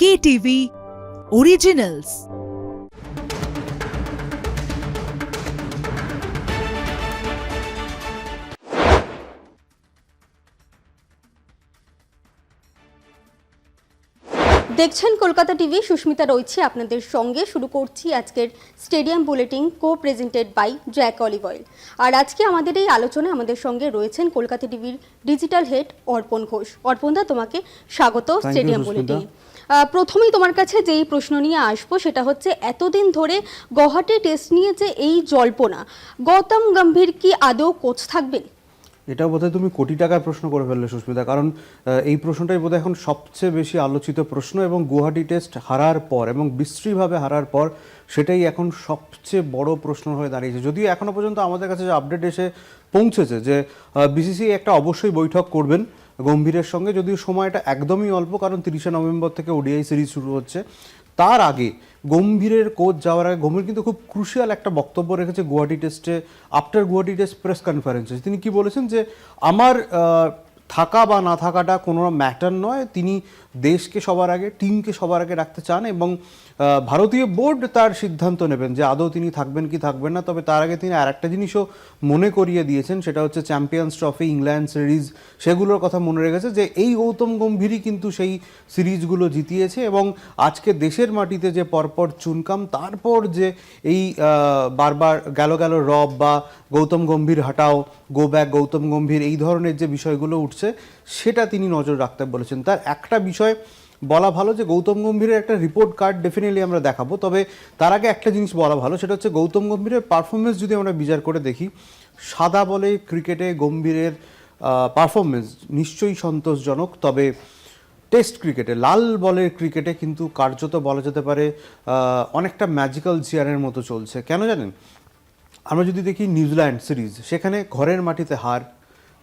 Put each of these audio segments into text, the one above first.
KTV originals দেখছেন Kolkata TV Susmita রয়েছে আপনাদের সঙ্গে। শুরু করছি আজকের stadium bulletin co presented by Jack olive oil আর আজকে আমাদের এই আলোচনায় আমাদের সঙ্গে রয়েছেন কলকাতা টিভির ডিজিটাল হেড অর্পণ ঘোষ। অর্পণদা তোমাকে স্বাগত স্টেডিয়াম। বুলেটিনে। প্রথমেই তোমার কাছে যেই প্রশ্ন নিয়ে আসব, সেটা হচ্ছে এতদিন ধরে গৌহাটি টেস্ট নিয়ে যে এই জল্পনা, গৌতম গম্ভীর কি আদৌ কোচ থাকবেন? এটা বোধহয় তুমি কোটি টাকার প্রশ্ন করে ফেললে, সুস্মিতা, কারণ এই প্রশ্নটাই বোধহয় এখন সবচেয়ে বেশি আলোচিত প্রশ্ন এবং গুয়াহাটি টেস্ট হারার পর এবং বিশ্রীভাবে হারার পর সেটাই এখন সবচেয়ে বড় প্রশ্ন হয়ে দাঁড়িয়েছে। যদিও এখনও পর্যন্ত আমাদের কাছে যে আপডেট এসে পৌঁছেছে যে বিসিসি একটা অবশ্যই বৈঠক করবেন গম্ভীরের সঙ্গে যদিও সময়টা একদমই অল্প, কারণ তিরিশে নভেম্বর থেকে ওডিআই সিরিজ শুরু হচ্ছে। তার আগে গম্ভীরের কোচ যাওয়ার আগে, গম্ভীর কিন্তু খুব ক্রুশিয়াল একটা বক্তব্য রেখেছে গুয়াহাটি টেস্টে আফটার গুয়াহাটি টেস্ট প্রেস কনফারেন্সে তিনি কি বলেছেন যে, আমার থাকা বা না থাকাটা কোনো ম্যাটার নয়। তিনি দেশকে সবার আগে, টিমকে সবার আগে রাখতে চান এবং ভারতীয় বোর্ড তার সিদ্ধান্ত নেবেন যে আদৌ তিনি থাকবেন কি থাকবেন না। তবে তার আগে তিনি আর একটা জিনিসও মনে করিয়ে দিয়েছেন, সেটা হচ্ছে চ্যাম্পিয়ন্স ট্রফি ইংল্যান্ড সিরিজ সেগুলোর কথা মনে রেখেছে যে এই গৌতম গম্ভীরই কিন্তু সেই সিরিজগুলো জিতিয়েছে এবং আজকে দেশের মাটিতে যে পরপর চুনকাম, তারপর যে এই বারবার গেল গেল রব বা গৌতম গম্ভীর হাটাও গো ব্যাক গৌতম গম্ভীর, এই ধরনের যে বিষয়গুলো উঠছে, সেটা তিনি নজর রাখতে বলেছেন। তার একটা বিষয় বলা ভালো যে গৌতম গম্ভীরের একটা রিপোর্ট কার্ড ডেফিনেটলি আমরা দেখাবো। তবে তার আগে একটা জিনিস বলা ভালো, সেটা হচ্ছে গৌতম গম্ভীরের পারফরমেন্স যদি আমরা বিচার করে দেখি, সাদা বলে ক্রিকেটে গম্ভীরের পারফরমেন্স নিশ্চয়ই সন্তোষজনক, তবে টেস্ট ক্রিকেটে লাল বলের ক্রিকেটে কিন্তু কার্যত বলা যেতে পারে অনেকটা ম্যাজিক্যাল চেয়ারের মতো চলছে। কেন জানেন? আমরা যদি দেখি নিউজিল্যান্ড সিরিজ, সেখানে ঘরের মাটিতে হার,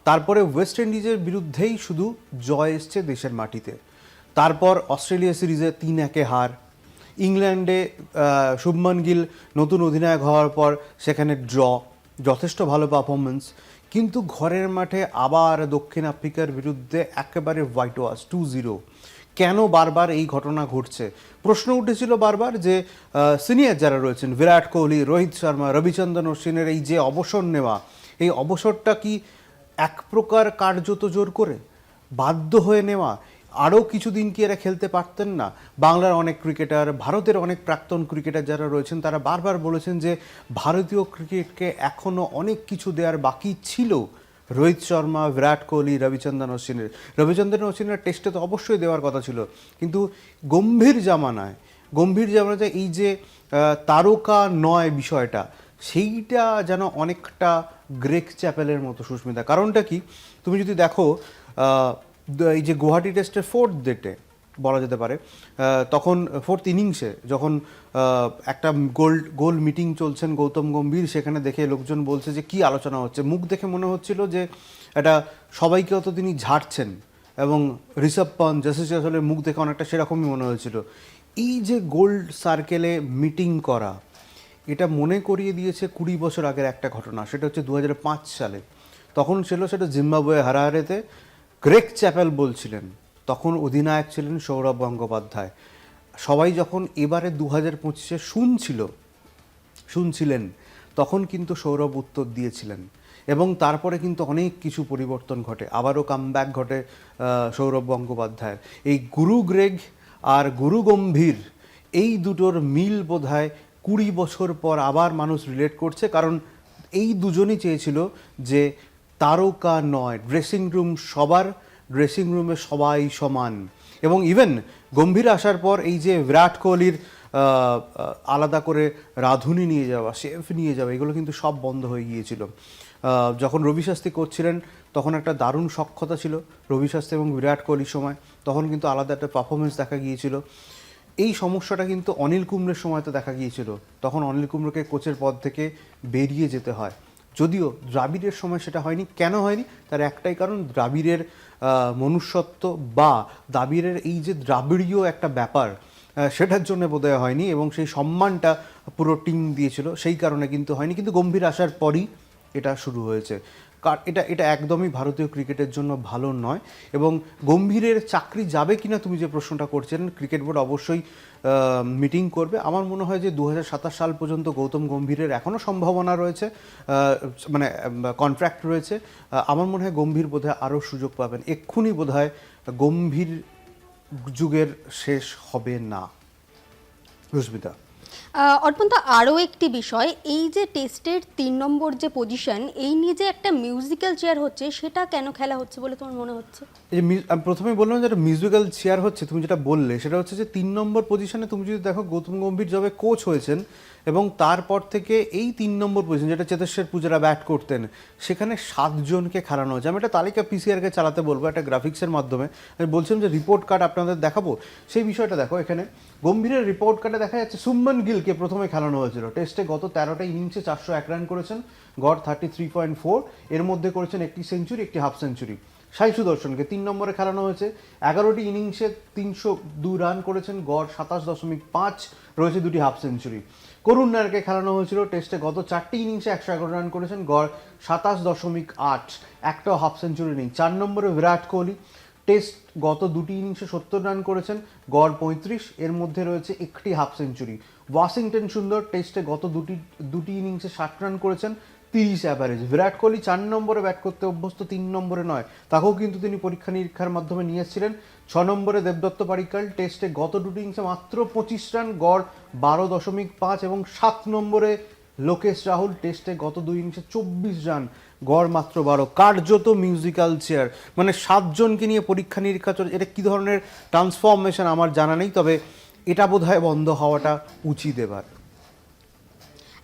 তারপরে ওয়েস্ট ইন্ডিজের বিরুদ্ধেই শুধু জয় এসছে দেশের মাটিতে। তারপর অস্ট্রেলিয়া সিরিজে তিন একে হার। ইংল্যান্ডে শুভমান গিল নতুন অধিনায়ক হওয়ার পর সেখানে ড্র। যথেষ্ট ভালো পারফরমেন্স কিন্তু ঘরের মাঠে আবার দক্ষিণ আফ্রিকার বিরুদ্ধে একেবারে হোয়াইট ওয়াশ টু জিরো কেন বারবার এই ঘটনা ঘটছে? প্রশ্ন উঠেছিল বারবার যে সিনিয়র যারা রয়েছেন, বিরাট কোহলি, রোহিত শর্মা, রবিচন্দ্রন অশ্বিনের এই যে অবসর নেওয়া, এই অবসরটা কি এক প্রকার কার্যত জোর করে? বাধ্য হয়ে নেওয়া? আরও কিছুদিন কি এরা খেলতে পারতেন না? বাংলার অনেক ক্রিকেটার, ভারতের অনেক প্রাক্তন ক্রিকেটার যারা রয়েছেন, তারা বারবার বলেছেন যে ভারতীয় ক্রিকেটকে এখনও অনেক কিছু দেওয়ার বাকি ছিল রোহিত শর্মা, বিরাট কোহলি, রবিচন্দ্রন অশ্বিনের। রবিচন্দ্রন অশ্বিনের টেস্টে তো অবশ্যই দেওয়ার কথা ছিল। কিন্তু গম্ভীর জামানায় গম্ভীর জামানায় এই যে তারকা নয় বিষয়টা, সেইটা যেন অনেকটা গ্রেক চ্যাপেলের মতো সুস্মিতা। কারণটা কি? তুমি যদি দেখো এই যে গুয়াহাটি টেস্টের ফোর্থ ডেটে বলা যেতে পারে তখন ফোর্থ ইনিংসে যখন একটা গোল গোল মিটিং চলছেন গৌতম গম্ভীর, সেখানে দেখে লোকজন বলছে যে কি আলোচনা হচ্ছে। মুখ দেখে মনে হচ্ছিল যে এটা সবাইকে অত তিনি ঝাড়ছেন এবং ঋষভ পন্থ জেসিস আসলের মুখ দেখে অনেকটা সেরকমই মনে হয়েছিল। এই যে গোল্ড সার্কেলে মিটিং করা, এটা মনে করিয়ে দিয়েছে কুড়ি বছর আগের একটা ঘটনা, সেটা হচ্ছে দু হাজার পাঁচ সালে। তখন ছিল সেটা জিম্বাবুয়ে হারাহারেতে গ্রেক চ্যাপেল বলছিলেন, তখন অধিনায়ক ছিলেন সৌরভ গঙ্গোপাধ্যায়। সবাই যখন এবারে দু হাজার পঁচিশে শুনছিল শুনছিলেন, তখন কিন্তু সৌরভ উত্তর দিয়েছিলেন। এবং তারপরে কিন্তু অনেক কিছু পরিবর্তন ঘটে। আবারও কামব্যাক ঘটে সৌরভ গঙ্গোপাধ্যায়ের। এই গুরু গ্রেগ আর গুরু গম্ভীর, এই দুটোর মিল বোধহয় কুড়ি বছর পর আবার মানুষ রিলেট করছে। কারণ এই দুজনই চেয়েছিল যে তারকা নয় ড্রেসিং রুম সবার ড্রেসিং রুমে সবাই সমান। এবং ইভেন গম্ভীর আসার পর এই যে বিরাট কোহলির আলাদা করে রাঁধুনি নিয়ে যাওয়া, শেফ নিয়ে যাওয়া, এগুলো কিন্তু সব বন্ধ হয়ে গিয়েছিল। যখন রবি শাস্ত্রী করছিলেন, তখন একটা দারুণ সক্ষতা ছিল রবি শাস্ত্রী এবং বিরাট কোহলির সময়। তখন কিন্তু আলাদা একটা পারফরমেন্স দেখা গিয়েছিল। এই সমস্যাটা কিন্তু অনিল কুম্বলের সময় তো দেখা গিয়েছিল। তখন অনিল কুম্বলকে কোচের পদ থেকে বেরিয়ে যেতে হয়। যদিও দ্রাবিড়ের সময় সেটা হয়নি। কেন হয়নি? তার একটাই কারণ, দ্রাবিড়ের মনুষ্যত্ব বা দ্রাবিড়ের এই যে দ্রাবিড়ীয় একটা ব্যাপার সেটার জন্য বোধহয় হয়নি এবং সেই সম্মানটা পুরো টিম দিয়েছিল, সেই কারণে কিন্তু হয়নি। কিন্তু গম্ভীর আসার পরই এটা শুরু হয়েছে। কার- এটা এটা একদমই ভারতীয় ক্রিকেটের জন্য ভালো নয় এবং গম্ভীরের চাকরি যাবে কিনা তুমি যে প্রশ্নটা করছেন, ক্রিকেট বোর্ড অবশ্যই মিটিং করবে। আমার মনে হয় যে দু হাজার সাতাশ সাল পর্যন্ত গৌতম গম্ভীরের এখনও সম্ভাবনা রয়েছে মানে কন্ট্রাক্ট রয়েছে। আমার মনে হয় গম্ভীর বোধহয় আরও সুযোগ পাবেন। এক্ষুনি বোধ হয় গম্ভীর যুগের শেষ হবে না। রুস্মিতা অর্পণদা আরও একটি বিষয়, এই যে টেস্টের তিন নম্বর যে পজিশন এই নিয়ে যে একটা মিউজিক্যাল চেয়ার হচ্ছে, সেটা কেন খেলা হচ্ছে বলে তোমার মনে হচ্ছে? এই যে আমি প্রথমে বললাম যে মিউজিক্যাল চেয়ার হচ্ছে, তুমি যেটা বললে, সেটা হচ্ছে যে তিন নম্বর পজিশনে তুমি যদি দেখো গৌতম গম্ভীর যবে কোচ হয়েছেন এবং তারপর থেকে এই তিন নম্বর পজিশন যেটা চেতেশ্বর পূজারা ব্যাট করতেন, সেখানে সাতজনকে খেলানো হয়েছে। আমি একটা তালিকা পিসিআরকে চালাতে বলব, একটা গ্রাফিক্সের মাধ্যমে। আমি বলছিলাম যে রিপোর্ট কার্ড আপনাদের দেখাবো। সেই বিষয়টা দেখো এখানে। গম্ভীরের রিপোর্ট কার্ডে দেখা যাচ্ছে সুমন গিলকে প্রথমে খেলানো হয়েছিল। টেস্টে গত তেরোটা ইনিংসে চারশো এক রান করেছেন। গড় থার্টি থ্রি পয়েন্ট ফোর এর মধ্যে করেছেন একটি সেঞ্চুরি একটি হাফ সেঞ্চুরি সাই সুদর্শনকে তিন নম্বরে খেলানো হয়েছে। এগারোটি ইনিংসে তিনশো দু রান করেছেন। গড় সাতাশ দশমিক পাঁচ রয়েছে দুটি হাফ সেঞ্চুরি করুণ নায়ারকে খেলানো হয়েছিল। টেস্টে গত চারটি ইনিংসে একশো এগারো রান করেছেন। গড় সাতাশ দশমিক আট। একটাও হাফ সেঞ্চুরি নেই চার নম্বরে বিরাট কোহলি। টেস্ট গত দুটি ইনিংসে সত্তর রান করেছেন। গড় পঁয়ত্রিশ। এর মধ্যে রয়েছে একটি হাফ সেঞ্চুরি ওয়াশিংটন সুন্দর। টেস্টে গত দুটি দুটি ইনিংসে ষাট রান করেছেন। তিরিশ অ্যাভারেজ বিরাট কোহলি চার নম্বরে ব্যাট করতে অভ্যস্ত তিন নম্বরে নয়। তাকেও কিন্তু তিনি পরীক্ষা নিরীক্ষার মাধ্যমে নিয়ে এসেছিলেন ছ নম্বরে দেবদত্ত পারিকাল টেস্টে গত দুটি ইনিংসে মাত্র পঁচিশ রান গড় বারো দশমিক পাঁচ এবং সাত নম্বরে লোকেশ রাহুল টেস্টে গত দুই ইনিংসে চব্বিশ রান গড় মাত্র বারো। কার্যত মিউজিক্যাল চেয়ার মানে সাতজনকে নিয়ে পরীক্ষা নিরীক্ষা চলছে এটা কী ধরনের ট্রান্সফরমেশন আমার জানা নেই, তবে এটা বোধহয় বন্ধ হওয়াটা উচিত এবার।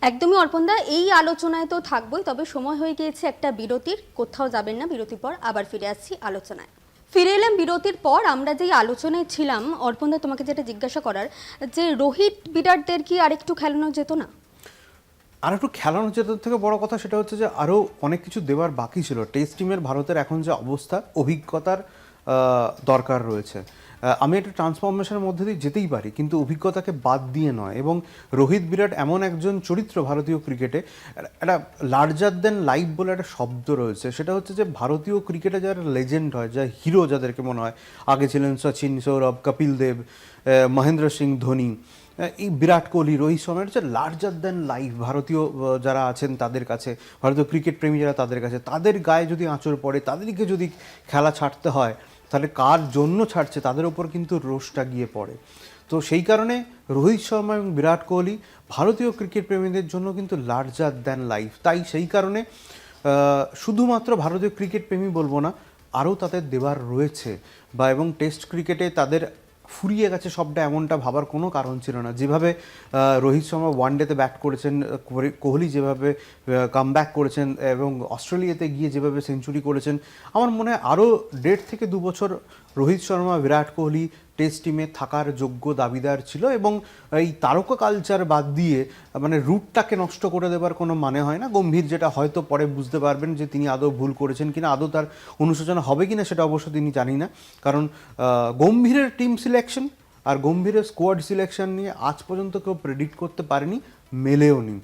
একদমই অর্পণদা এই আলোচনায় তো থাকবোই, তবে সময় হয়ে গিয়েছে একটা বিরতির। কোথাও যাবেন না বিরতির পর আবার ফিরে আসছি আলোচনায়। ফিরে এলাম বিরতির পর, আমরা যেই আলোচনায় ছিলাম অর্পণদা তোমাকে যেটা জিজ্ঞাসা করার, যে রোহিত বিরাটদের কি আরেকটু খেলানো যেত না? আর একটু খেলানো যেত থেকে বড় কথা সেটা হচ্ছে যে আরও অনেক কিছু দেওয়ার বাকি ছিল। টেস্ট টিমের ভারতের এখন যে অবস্থা, অভিজ্ঞতার দরকার রয়েছে। আমি একটা ট্রান্সফরমেশনের মধ্যে দিয়ে যেতেই পারি, কিন্তু অভিজ্ঞতাকে বাদ দিয়ে নয়। এবং রোহিত বিরাট এমন একজন চরিত্র ভারতীয় ক্রিকেটে একটা লার্জার দেন লাইফ বলে একটা শব্দ রয়েছে। সেটা হচ্ছে যে ভারতীয় ক্রিকেটে যারা লেজেন্ড হয় যা হিরো যাদেরকে মনে হয়, আগে ছিলেন সচিন সৌরভ, কপিল দেব মহেন্দ্র সিং, ধোনি এই বিরাট কোহলি, রোহিত শর্মা হচ্ছে লার্জার দ্যান লাইফ ভারতীয় যারা আছেন তাদের কাছে, ভারতীয় ক্রিকেট প্রেমী যারা তাদের কাছে, তাদের গায়ে যদি আঁচড় পড়ে, তাদেরকে যদি খেলা ছাড়তে হয় তাহলে কার জন্য ছাড়ছে? তাদের ওপর কিন্তু রোষটা গিয়ে পড়ে। তো সেই কারণে রোহিত শর্মা এবং বিরাট কোহলি ভারতীয় ক্রিকেট প্রেমীদের জন্য কিন্তু লার্জার দ্যান লাইফ। তাই সেই কারণে শুধুমাত্র ভারতীয় ক্রিকেট প্রেমী বলব না, আরও তাদের দেবার রয়েছে। বা এবং টেস্ট ক্রিকেটে তাদের ফুরিয়ে গেছে সবটা এমনটা ভাবার কোনো কারণ ছিল না। যেভাবে রোহিত শর্মা ওয়ান ডেতে ব্যাট করেছেন, কোহলি- যেভাবে কাম করেছেন এবং অস্ট্রেলিয়াতে গিয়ে যেভাবে সেঞ্চুরি করেছেন, আমার মনে হয় আরও দেড় থেকে দু বছর রোহিত শর্মা, বিরাট কোহলি টেস্ট টিমে থাকার যোগ্য দাবিদার ছিল এবং এই তারকা কালচার বাদ দিয়ে মানে রুটটাকে নষ্ট করে দেবার কোনো মানে হয় না। গম্ভীর যেটা হয়তো পরে বুঝতে পারবেন যে তিনি আদৌ ভুল করেছেন কিনা, আদৌ তার অনুশোচনা হবে কিনা সেটা অবশ্য তিনি জানি না। কারণ গম্ভীরের টিম সিলেকশন আর গম্ভীরের স্কোয়াড সিলেকশন নিয়ে আজ পর্যন্ত কেউ প্রেডিক্ট করতে পারেনি, মেলেও নি।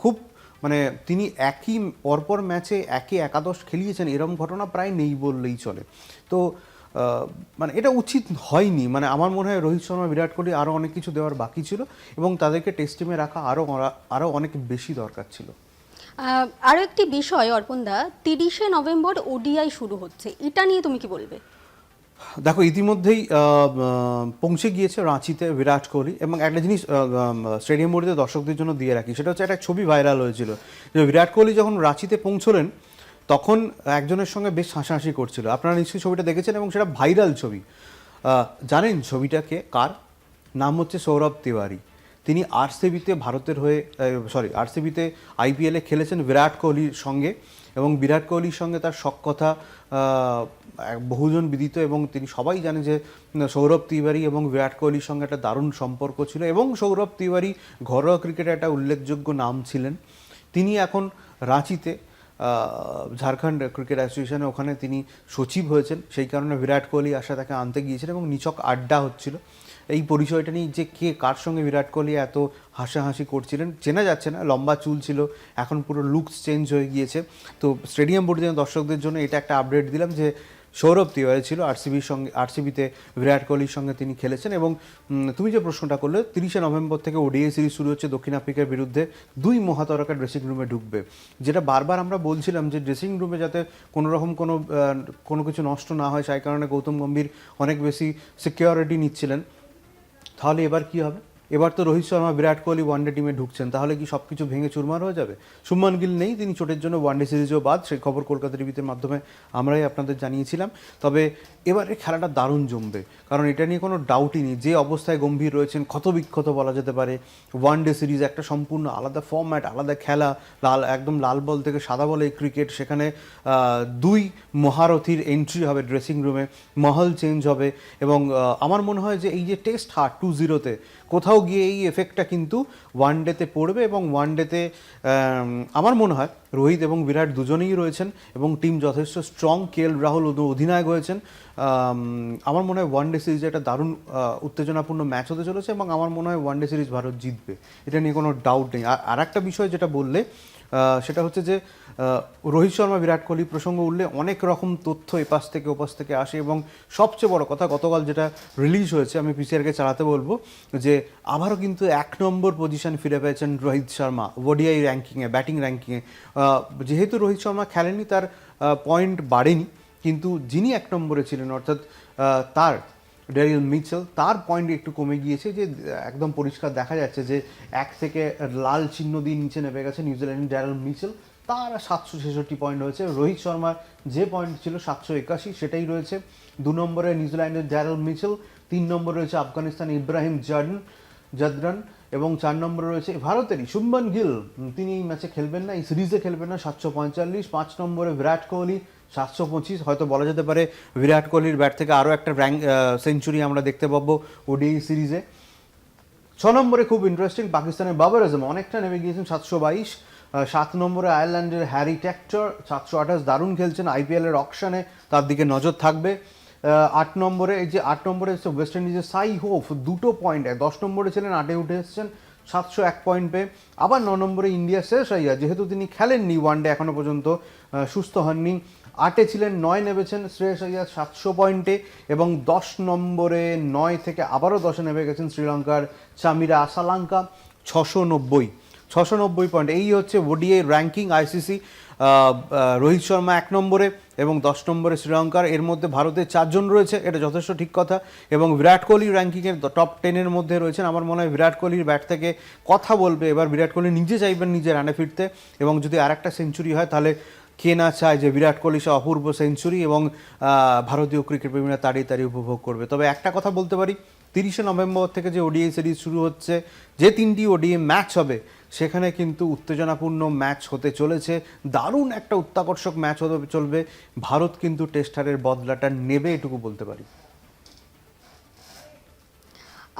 খুব মানে তিনি একই, পরপর ম্যাচে একই একাদশ খেলিয়েছেন এরকম ঘটনা প্রায় নেই বললেই চলে। তো মানে এটা উচিত হয়নি। মানে আমার মনে হয় রোহিত শর্মা বিরাট কোহলি আরও অনেক কিছু দেওয়ার বাকি ছিল এবং তাদেরকে টেস্ট টিমে রাখা আরও আরও অনেক বেশি দরকার ছিল। আরও একটি বিষয় অর্পণদা তিরিশে নভেম্বর ওডিআই শুরু হচ্ছে। এটা নিয়ে তুমি কি বলবে? দেখো ইতিমধ্যেই পৌঁছে গিয়েছে রাঁচিতে বিরাট কোহলি এবং একটা জিনিস স্টেডিয়াম বোর্ডে দর্শকদের জন্য দিয়ে রাখি সেটা হচ্ছে একটা ছবি ভাইরাল হয়েছিল। যে বিরাট কোহলি যখন রাঁচিতে পৌঁছলেন তখন একজনের সঙ্গে বেশ হাসাহাসি করছিল। আপনারা নিশ্চয়ই ছবিটা দেখেছেন এবং সেটা ভাইরাল ছবি। জানেন ছবিটাকে কার? নাম হচ্ছে সৌরভ তিওয়ারি। তিনি আরসিবিতে ভারতের হয়ে সরি আরসিবিতে আইপিএলে খেলেছেন বিরাট কোহলির সঙ্গে এবং বিরাট কোহলির সঙ্গে তার সক্ষতা বহুজন বিদিত এবং তিনি সবাই জানে যে সৌরভ তিওয়ারি এবং বিরাট কোহলির সঙ্গে একটা দারুণ সম্পর্ক ছিল এবং সৌরভ তিওয়ারি ঘরোয়া ক্রিকেটে একটা উল্লেখযোগ্য নাম ছিলেন। তিনি এখন রাঁচিতে ঝাড়খণ্ড ক্রিকেট অ্যাসোসিয়েশনে ওখানে তিনি সচিব হয়েছেন। সেই কারণে বিরাট কোহলি আসা তাকে আনতে গিয়েছিলেন এবং নিচক আড্ডা হচ্ছিল। এই পরিচয়টা নিয়ে যে কে কার সঙ্গে বিরাট কোহলি এত হাসাহাসি করছিলেন চেনা যাচ্ছে না। লম্বা চুল ছিল, এখন পুরো লুকস চেঞ্জ হয়ে গিয়েছে। তো স্টেডিয়াম পর্যন্ত দর্শকদের জন্য এটা একটা আপডেট দিলাম যে সৌরভ তিওয়ারি ছিল আরসিবির সঙ্গে আরসিবিতে বিরাট কোহলির সঙ্গে তিনি খেলেছেন এবং তুমি যে প্রশ্নটা করলে, তিরিশে নভেম্বর থেকে ওডিআই সিরিজ শুরু হচ্ছে দক্ষিণ আফ্রিকার বিরুদ্ধে দুই মহাতারকা ড্রেসিং রুমে ঢুকবে। যেটা বারবার আমরা বলছিলাম যে ড্রেসিং রুমে যাতে কোনো রকম কোনো কোনো কিছু নষ্ট না হয়, সেই কারণে গৌতম গম্ভীর অনেক বেশি সিকিউরিটি নিচ্ছিলেন। তাহলে এবার কি হবে? এবার তো রোহিত শর্মা, বিরাট কোহলি ওয়ানডে টিমে ঢুকছেন, তাহলে কি সব কিছু ভেঙে চুরমার হয়ে যাবে? সুমন গিল নেই, তিনি চোটের জন্য ওয়ানডে সিরিজও বাদ, সেই খবর কলকাতা টিভিতে মাধ্যমে আমরাই আপনাদের জানিয়েছিলাম। তবে এবারে খেলাটা দারুণ জমবে, কারণ এটা নিয়ে কোনো ডাউটই নেই। যে অবস্থায় গম্ভীর রয়েছেন, ক্ষত বিক্ষত বলা যেতে পারে ওয়ানডে সিরিজ একটা সম্পূর্ণ আলাদা ফর্ম্যাট আলাদা খেলা, লাল, একদম লাল বল থেকে সাদা বলে ক্রিকেট সেখানে দুই মহারথীর এন্ট্রি হবে ড্রেসিং রুমে মহল চেঞ্জ হবে এবং আমার মনে হয় যে এই যে টেস্ট হার টু জিরোতে কোথাও গিয়ে এই এফেক্টটা কিন্তু ওয়ান ডেতে পড়বে এবং ওয়ান ডেতে আমার মনে হয় রোহিত এবং বিরাট দুজনেই রয়েছেন এবং টিম যথেষ্ট স্ট্রং কে এল রাহুল অধিনায়ক হয়েছেন। আমার মনে হয় ওয়ান ডে সিরিজে একটা দারুণ উত্তেজনাপূর্ণ ম্যাচ হতে চলেছে এবং আমার মনে হয় ওয়ান ডে সিরিজ ভারত জিতবে। এটা নিয়ে কোনো ডাউট নেই। আর আর একটা বিষয় যেটা বললে সেটা হচ্ছে যে রোহিত শর্মা, বিরাট কোহলি প্রসঙ্গ উঠলে অনেক রকম তথ্য এপাশ থেকে ওপাশ থেকে আসে এবং সবচেয়ে বড় কথা, গতকাল যেটা রিলিজ হয়েছে, আমি পিসিআরকে চালাতে বলব যে, আবারও কিন্তু এক নম্বর পজিশন ফিরে পেয়েছেন রোহিত শর্মা। ওডিআই র্যাঙ্কিংয়ে ব্যাটিং র্যাঙ্কিংয়ে যেহেতু রোহিত শর্মা খেলেনি তার পয়েন্ট বাড়েনি, কিন্তু যিনি এক নম্বরে ছিলেন, অর্থাৎ তার ড্যারিল মিচেল, তার পয়েন্ট একটু কমে গিয়েছে যে, একদম পরিষ্কার দেখা যাচ্ছে যে, এক থেকে লাল চিহ্ন দিয়ে নিচে নেমে গেছে নিউজিল্যান্ডের ড্যারেল মিচেল। তার সাতশো ছেষট্টি পয়েন্ট হয়েছে রোহিত শর্মার যে পয়েন্ট ছিল সাতশো একাশি, সেটাই রয়েছে। দু নম্বরে নিউজিল্যান্ডের ড্যারেল মিচেল, তিন নম্বরে রয়েছে আফগানিস্তান ইব্রাহিম জার্ডন জাদরান। এবং চার নম্বরে রয়েছে ভারতেরই শুভমান গিল। তিনি এই ম্যাচে খেলবেন না, এই সিরিজে খেলবেন না। সাতশো পঁয়তাল্লিশ, পাঁচ নম্বরে বিরাট কোহলি, সাতশো পঁচিশ, হয়তো বলা যেতে পারে বিরাট কোহলির ব্যাট থেকে আরও একটা র্যাঙ্ক সেঞ্চুরি আমরা দেখতে পাবো ওডিআই সিরিজে। ছ নম্বরে খুব ইন্টারেস্টিং পাকিস্তানের বাবর আজম, অনেকটা নেমে গিয়েছেন সাতশো বাইশ। সাত নম্বরে আয়ারল্যান্ডের হ্যারি ট্যাক্টর সাতশো আঠাশ, দারুণ খেলছেন। আইপিএলের অকশনে তার দিকে নজর থাকবে। আট নম্বরে, এই যে আট নম্বরে হচ্ছে ওয়েস্ট ইন্ডিজের সাই হোফ দুটো পয়েন্ট দশ নম্বরে ছিলেন, আটে উঠে এসেছেন, সাতশো এক পয়েন্ট পেয়ে। আবার ন নম্বরে ইন্ডিয়া শেষ আইয়া যেহেতু তিনি খেলেননি ওয়ানডে এখনও পর্যন্ত সুস্থ হননি। আটে ছিলেন, নয় নেমেছেন শ্রেয়স আইয়ার সাতশো পয়েন্টে এবং দশ নম্বরে নয় থেকে আবারও দশে নেমে গেছেন শ্রীলঙ্কার চামিরা আসালাঙ্কা, ছশো নব্বই। ছশো নব্বই পয়েন্ট এই হচ্ছে ODI ranking ICC Rohit Sharma এক নম্বরে। এবং দশ নম্বরে শ্রীলঙ্কার, এর মধ্যে ভারতের চারজন রয়েছে, এটা যথেষ্ট ঠিক কথা। এবং বিরাট কোহলি র্যাঙ্কিংয়ের টপ টেনের মধ্যে রয়েছেন। আমার মনে হয় বিরাট কোহলির ব্যাট থেকে কথা বলবে। এবার বিরাট কোহলি নিজে চাইবেন নিজে রানে ফিরতে। এবং যদি আরেকটা সেঞ্চুরি হয়, তাহলে কে না চায় যে বিরাট কোহলি সে অপূর্ব সেঞ্চুরি এবং ভারতীয় ক্রিকেট প্রেমীরা তাড়ি তাড়ি উপভোগ করবে। তবে একটা কথা বলতে পারি, তিরিশে নভেম্বর থেকে যে ওডিআই সিরিজ শুরু হচ্ছে, যে তিনটি ওডিআই ম্যাচ হবে সেখানে কিন্তু উত্তেজনাপূর্ণ ম্যাচ হতে চলেছে। দারুণ একটা উত্তাকর্ষক ম্যাচ হতে চলবে। ভারত কিন্তু টেস্টারের বদলাটা নেবে এটুকু বলতে পারি।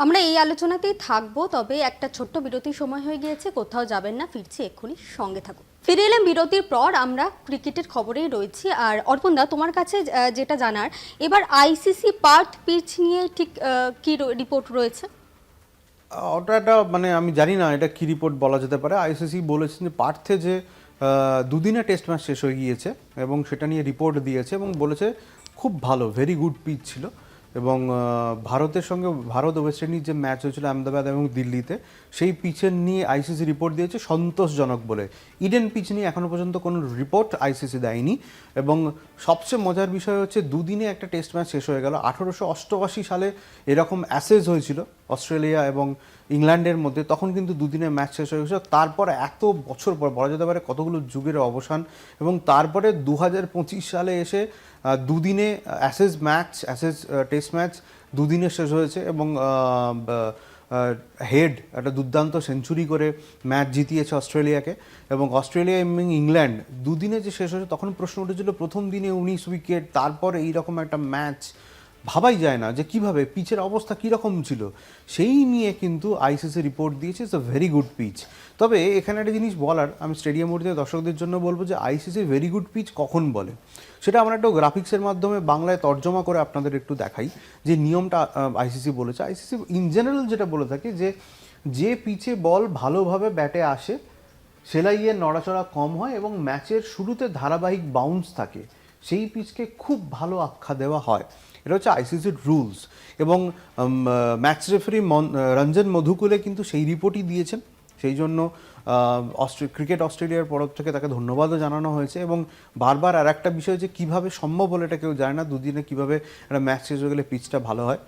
আমরা এই আলোচনাতেই থাকব, তবে একটা ছোট্ট বিরতির সময় হয়ে গিয়েছে, কোথাও যাবেন না, ফিরছি এক্ষুনি সঙ্গে থাকুন। ফিরে এলাম বিরতির পর, আমরা ক্রিকেটের খবরেই রয়েছি। আর অর্পণদা তোমার কাছে যেটা জানার, এবার আইসিসি পার্ট পিচ নিয়ে ঠিক কি রিপোর্ট রয়েছে? ওটা একটা মানে আমি জানি না এটা কি রিপোর্ট বলা যেতে পারে। আইসিসি বলেছেন যে পার্থে যে দুদিনে টেস্ট ম্যাচ শেষ হয়ে গিয়েছে এবং সেটা নিয়ে রিপোর্ট দিয়েছে এবং বলেছে খুব ভালো ভেরি গুড পিচ ছিল। এবং ভারতের সঙ্গে, ভারত ওয়েস্ট ইন্ডিজ যে ম্যাচ হয়েছিল আহমেদাবাদ এবং দিল্লিতে, সেই পিচের নিয়ে আইসিসি রিপোর্ট দিয়েছে সন্তোষজনক বলে। ইডেন পিচ নিয়ে এখনও পর্যন্ত কোনো রিপোর্ট আইসিসি দেয়নি। এবং সবচেয়ে মজার বিষয় হচ্ছে দুদিনে একটা টেস্ট ম্যাচ শেষ হয়ে গেল। আঠারোশো অষ্টআশি সালে এরকম অ্যাসেজ হয়েছিল। অস্ট্রেলিয়া এবং ইংল্যান্ডের মধ্যে, তখন কিন্তু দুদিনে ম্যাচ শেষ হয়ে গেছিল। তারপর এত বছর পর, বলা যেতে পারে কতগুলো যুগের অবসান এবং তারপরে দু হাজার পঁচিশ সালে এসে দুদিনে Ashes match, Ashes test match দুদিনে শেষ হয়েছে এবং হেড একটা দুর্দান্ত সেঞ্চুরি করে ম্যাচ জিতিয়েছে অস্ট্রেলিয়াকে এবং অস্ট্রেলিয়া এবং ইংল্যান্ড দুদিনে যে শেষ হয়েছে, তখন প্রশ্ন উঠেছিল প্রথম দিনে উনিশ উইকেট, তারপর এইরকম একটা ম্যাচ ভাবাই যায় না যে কীভাবে, পিচের অবস্থা কীরকম ছিল। সেই নিয়ে কিন্তু আইসিসি রিপোর্ট দিয়েছে it's a very good pitch তবে এখানে একটা জিনিস বলার, আমি স্টেডিয়াম উঠতে দর্শকদের জন্য বলব যে আইসিসি ভেরি গুড পিচ কখন বলে? সেটা আমরা একটু গ্রাফিক্সের মাধ্যমে বাংলায় তর্জমা করে আপনাদের একটু দেখাই, যে নিয়মটা আইসিসি বলেছে। আইসিসি ইন জেনারেল যেটা বলে থাকে যে যে পিচে বল ভালোভাবে ব্যাটে আসে সেলাইয়ের নড়াচড়া কম হয় এবং ম্যাচের শুরুতে ধারাবাহিক বাউন্স থাকে। সেই পিচকে খুব ভালো আখ্যা দেওয়া হয়। এটা হচ্ছে আইসিসির রুলস এবং ম্যাচ রেফারি রঞ্জন মধুকুলে কিন্তু সেই রিপোর্টই দিয়েছেন। সেই জন্য ক্রিকেট অস্ট্রেলিয়ার তরফ থেকে তাকে ধন্যবাদও জানানো হয়েছে এবং বারবার আর একটা বিষয় যে কীভাবে সম্ভব হলে এটা কেউ জানে না, দুদিনে কীভাবে একটা ম্যাচ শেষ হয়ে গেলে পিচটা ভালো হয়।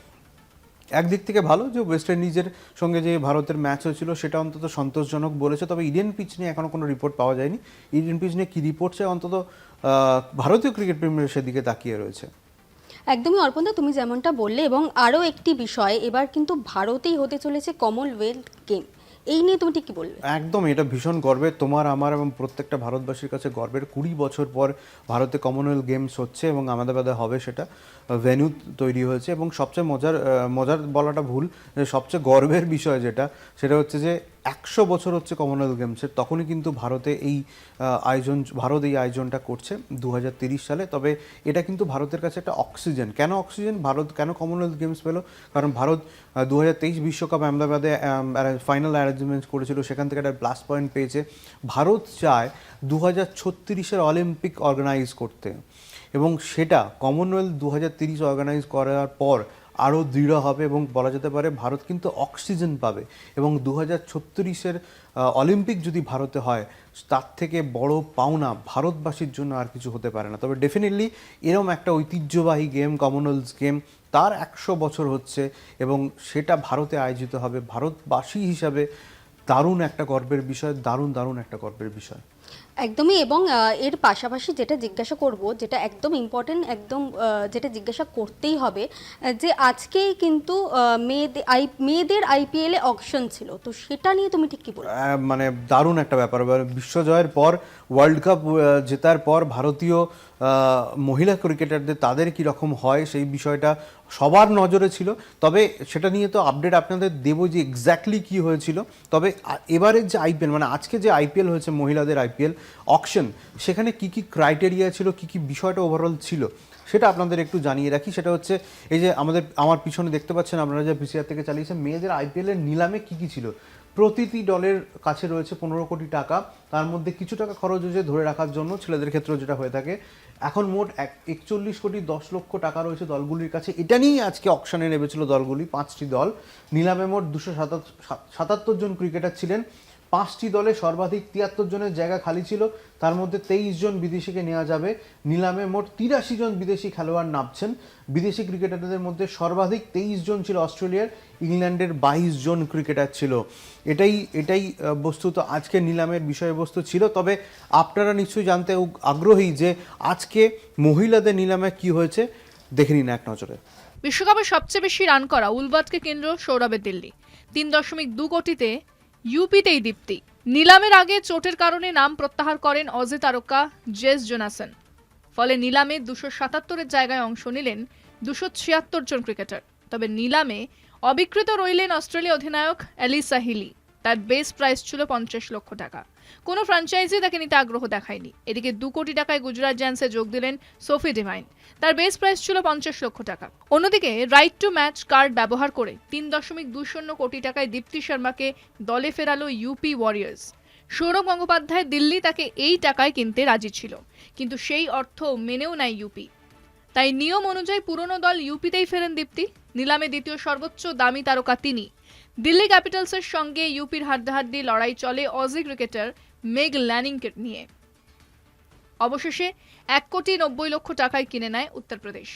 একদিক থেকে ভালো যে ওয়েস্ট ইন্ডিজের সঙ্গে যে ভারতের ম্যাচ হয়েছিল সেটা অন্তত সন্তোষজনক বলেছে, তবে ইন্ডিয়ান পিচ নিয়ে এখনও কোনো রিপোর্ট পাওয়া যায়নি। ইন্ডিয়ান পিচ নিয়ে কী রিপোর্ট চাই অন্তত ভারতীয় ক্রিকেট প্রেমীরা সেদিকে তাকিয়ে রয়েছে। একদমই তুমি যেমনটা বললে এবং আরও একটি বিষয়, এবার কিন্তু ভারতেই হতে চলেছে কমনওয়েলথ গেম এই নিয়ে তুমি ঠিক বলবে একদম এটা ভীষণ গর্বের, তোমার, আমার এবং প্রত্যেকটা ভারতবাসীর কাছে গর্বের। কুড়ি বছর পর ভারতে কমনওয়েলথ গেমস হচ্ছে এবং আমাদের হবে সেটা ভেন্যু তৈরি হয়েছে এবং সবচেয়ে মজার মজার বলাটা ভুল, সবচেয়ে গর্বের বিষয় যেটা, সেটা হচ্ছে যে একশো বছর হচ্ছে কমনওয়েলথ গেমসের তখনই কিন্তু ভারতে এই আয়োজন, ভারত এই আয়োজনটা করছে দু সালে। তবে এটা কিন্তু ভারতের কাছে একটা অক্সিজেন। কেন অক্সিজেন? ভারত কেন কমনওয়েলথ গেমস পেল? কারণ ভারত দু বিশ্বকাপ আহমেদাবাদে ফাইনাল অ্যারেঞ্জমেন্টস করেছিল, সেখান থেকে একটা প্লাস পয়েন্ট পেয়েছে। ভারত চায় দু হাজার ছত্রিশের অলিম্পিক অর্গানাইজ করতে। এবং সেটা কমনওয়েলথ দু হাজার তিরিশ অর্গানাইজ করার পর আরও দৃঢ় হবে এবং বলা যেতে পারে ভারত কিন্তু অক্সিজেন পাবে। এবং দু হাজার ছত্রিশের অলিম্পিক যদি ভারতে হয়, তার থেকে বড় পাওনা ভারতবাসীর জন্য আর কিছু হতে পারে না। তবে ডেফিনেটলি এরম একটা ঐতিহ্যবাহী গেম কমনওয়েলথ গেম তার একশো বছর হচ্ছে এবং সেটা ভারতে আয়োজিত হবে। ভারতবাসী হিসাবে দারুণ একটা গর্বের বিষয়, দারুণ দারুণ একটা গর্বের বিষয়। একদমই এবং এর পাশাপাশি যেটা জিজ্ঞাসা করব যেটা একদম ইম্পর্টেন্ট একদম যেটা জিজ্ঞাসা করতেই হবে যে আজকেই কিন্তু মেয়েদের আই মেয়েদের আইপিএলে অকশন ছিল। তো সেটা নিয়ে তুমি ঠিক কি আহ, মানে দারুণ একটা ব্যাপার। বিশ্বজয়ের পর ওয়ার্ল্ড কাপ জেতার পর ভারতীয় মহিলা ক্রিকেটারদের তাদের কি রকম হয় সেই বিষয়টা সবার নজরে ছিল। তবে সেটা নিয়ে তো আপডেট আপনাদের দেবো যে এক্স্যাক্টলি কি হয়েছিল। তবে এবারের যে আইপিএল মানে আজকে যে আইপিএল হয়েছে মহিলাদের আইপিএল অকশন সেখানে কি কি ক্রাইটেরিয়া ছিল, কি কি বিষয়টা ওভারঅল ছিল, সেটা আপনাদের একটু জানিয়ে রাখি। সেটা হচ্ছে, এই যে আমাদের, আমার পিছনে দেখতে পাচ্ছেন আপনারা যে পিসিআর থেকে চালিয়েছেন, মেয়েদের আইপিএল এর নিলামে কি কি ছিল? প্রতিটি দলের কাছে রয়েছে পনেরো কোটি টাকা, তার মধ্যে কিছু টাকা খরচ হয়েছে ধরে রাখার জন্য, ছেলেদের ক্ষেত্রেও যেটা হয়ে থাকে। এখন মোট এক, একচল্লিশ কোটি দশ লক্ষ টাকা রয়েছে দলগুলির কাছে। এটা নিয়েই আজকে অকশনে নেমেছিল দলগুলি, পাঁচটি দল। নিলামে মোট দুশো সাতাত্তর জন ক্রিকেটার ছিলেন। পাঁচটি দলে সর্বাধিক তিয়াত্তর জনের জায়গা খালি ছিল। তার মধ্যে তেইশ জন বিদেশিকে নেওয়া যাবে। নিলামে মোট তিরাশি জন বিদেশি খেলোয়াড় নামছেন। বিদেশি ক্রিকেটারদের মধ্যে সর্বাধিক তেইশ জন ছিল অস্ট্রেলিয়ার, ইংল্যান্ডের বাইশ জন ক্রিকেটার ছিল। এটাই এটাই বস্তুত আজকে নিলামের বিষয়বস্তু ছিল। তবে আপনারা নিশ্চয়ই জানতে আগ্রহী যে আজকে মহিলাদের নিলামে কি হয়েছে, দেখে নিন এক নজরে। বিশ্বকাপে সবচেয়ে বেশি রান করা উলবাদকে কেন্দ্র সৌরভের দিল্লি। তিন দশমিক দু কোটিতে ইউপিতেই দীপ্তি। নিলামের আগে চোটের কারণে নাম প্রত্যাহার করেন অজে তারকা জেস জোনাসন। ফলে নিলামে দুশো সাতাত্তরের জায়গায় অংশ নিলেন দুশো ছিয়াত্তর জন ক্রিকেটার। তবে নিলামে অবিকৃত রইলেন অস্ট্রেলিয়া অধিনায়ক অ্যালিসা হিলি। তার বেস প্রাইস ছিল পঞ্চাশ লক্ষ টাকা। কোনো ফ্র্যাঞ্চাইজি তাকে নিতে আগ্রহ দেখায়নি। এদিকে দু কোটি টাকায় গুজরাট জায়ান্টসে যোগ দিলেন সোফি ডিভাইন তার বেস প্রাইস ছিল পঞ্চাশ লক্ষ টাকা। অন্যদিকে রাইট টু ম্যাচ কার্ড ব্যবহার করে তিন দশমিক দুই শূন্য কোটি টাকায় দীপ্তি শর্মাকে দলে ফেরালো ইউপি ওয়ারিয়ার্স সৌরভ গঙ্গোপাধ্যায় দিল্লি তাকে এই টাকায় কিনতে রাজি ছিল, কিন্তু সেই অর্থ মেনেও নেয় ইউপি তাই নিয়ম অনুযায়ী পুরনো দল ইউপিতেই ফেরেন দীপ্তি। নিলামে দ্বিতীয় সর্বোচ্চ দামি তারকা তিনি। দিল্লি ক্যাপিটালসের সঙ্গে ইউপির হাড্ডাহাড্ডি লড়াই চলে অজি ক্রিকেটার মেগ ল্যানিংকে নিয়ে। অবশেষে এক কোটি নব্বই লক্ষ টাকায় কিনে নেয় উত্তরপ্রদেশ।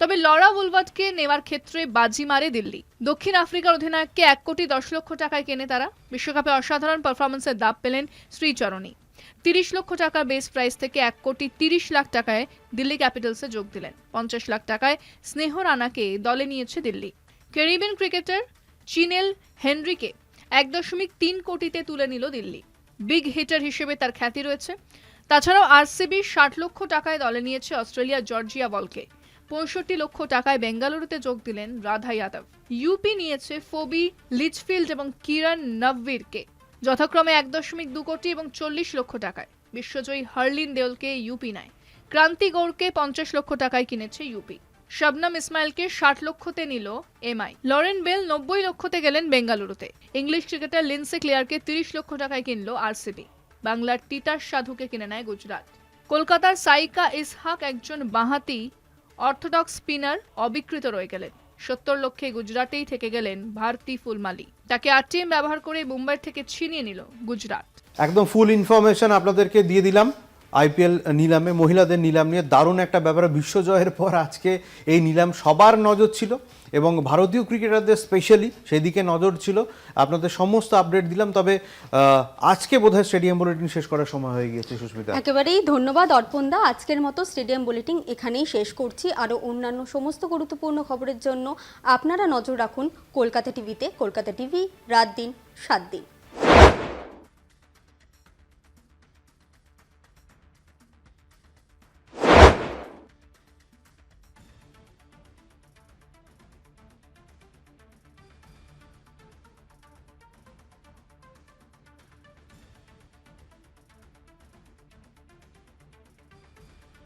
তবে লরা উলওয়াটকে নেওয়ার ক্ষেত্রে বাজি মারে দিল্লি। দক্ষিণ আফ্রিকার অধিনায়ককে এক কোটি দশ লক্ষ টাকায় কেনে তারা। বিশ্বকাপে অসাধারণ পারফরমেন্সের দাব পেলেন শ্রীচরণী। তিরিশ লক্ষ টাকার বেস প্রাইস থেকে এক কোটি তিরিশ লাখ টাকায় দিল্লি ক্যাপিটালসে যোগ দিলেন। পঞ্চাশ লাখ টাকায় স্নেহ রানাকে দলে নিয়েছে দিল্লি। ক্যারিবিয়ান ক্রিকেটার চিনেল হেনরিকে এক দশমিক তিন কোটিতে তুলে নিল দিল্লি। বিগ হিটার হিসেবে তার খ্যাতি রয়েছে। তাছাড়াও আরসিবি ষাট লক্ষ টাকায় দলে নিয়েছে অস্ট্রেলিয়া জর্জিয়া বলকে। পঁয়ষট্টি লক্ষ টাকায় বেঙ্গালুরুতে যোগ দিলেন রাধা যাদব। ইউপি নিয়েছে ফোবি লিচফিল্ড এবং কিরণ নববীরকে। যথাক্রমে এক দশমিক দু কোটি এবং চল্লিশ লক্ষ টাকায়। বিশ্বজয়ী হার্লিন দেওলকে ইউপি নেয়। ক্রান্তি গৌড়কে পঞ্চাশ লক্ষ টাকায় কিনেছে ইউপি। শবনম ইসমাইলকে ষাট লক্ষতে নিল এমআই। লরেন বেল নব্বই লক্ষতে গেলেন বেঙ্গালুরুতে। ইংলিশ ক্রিকেটার লিন্সে ক্লিয়ারকে তিরিশ লক্ষ টাকায় কিনল আরসিবি। বাংলার টিটার সাধুকে কিনে নেয় গুজরাট। কলকাতার সাইকা ইসহাক একজন বাঁহাতি অর্থোডক্স স্পিনার অবিকৃত রয়ে গেলেন। সত্তর লক্ষে গুজরাটেই থেকে গেলেন ভারতী ফুলমালি। তাকে আরটিএম ব্যবহার করে মুম্বাই থেকে ছিনিয়ে নিল গুজরাট। একদম ফুল ইনফরমেশন আপনাদেরকে দিয়ে দিলাম। আইপিএল নিলামে, মহিলাদের নিলাম নিয়ে দারুণ একটা ব্যাপার। বিশ্বজয়ের পর আজকে এই নিলাম সবার নজর ছিল এবং ভারতীয় ক্রিকেটারদের স্পেশালি সেদিকে নজর ছিল। আপনাদের সমস্ত আপডেট দিলাম, তবে আজকে বোধহয় স্টেডিয়াম বুলেটিন শেষ করার সময় হয়ে গিয়েছে, সুস্মিতা। একেবারেই ধন্যবাদ, অর্পণদা। আজকের মতো স্টেডিয়াম বুলেটিন এখানেই শেষ করছি। আরও অন্যান্য সমস্ত গুরুত্বপূর্ণ খবরের জন্য আপনারা নজর রাখুন কলকাতা টিভিতে কলকাতা টিভি রাত দিন, সাত দিন।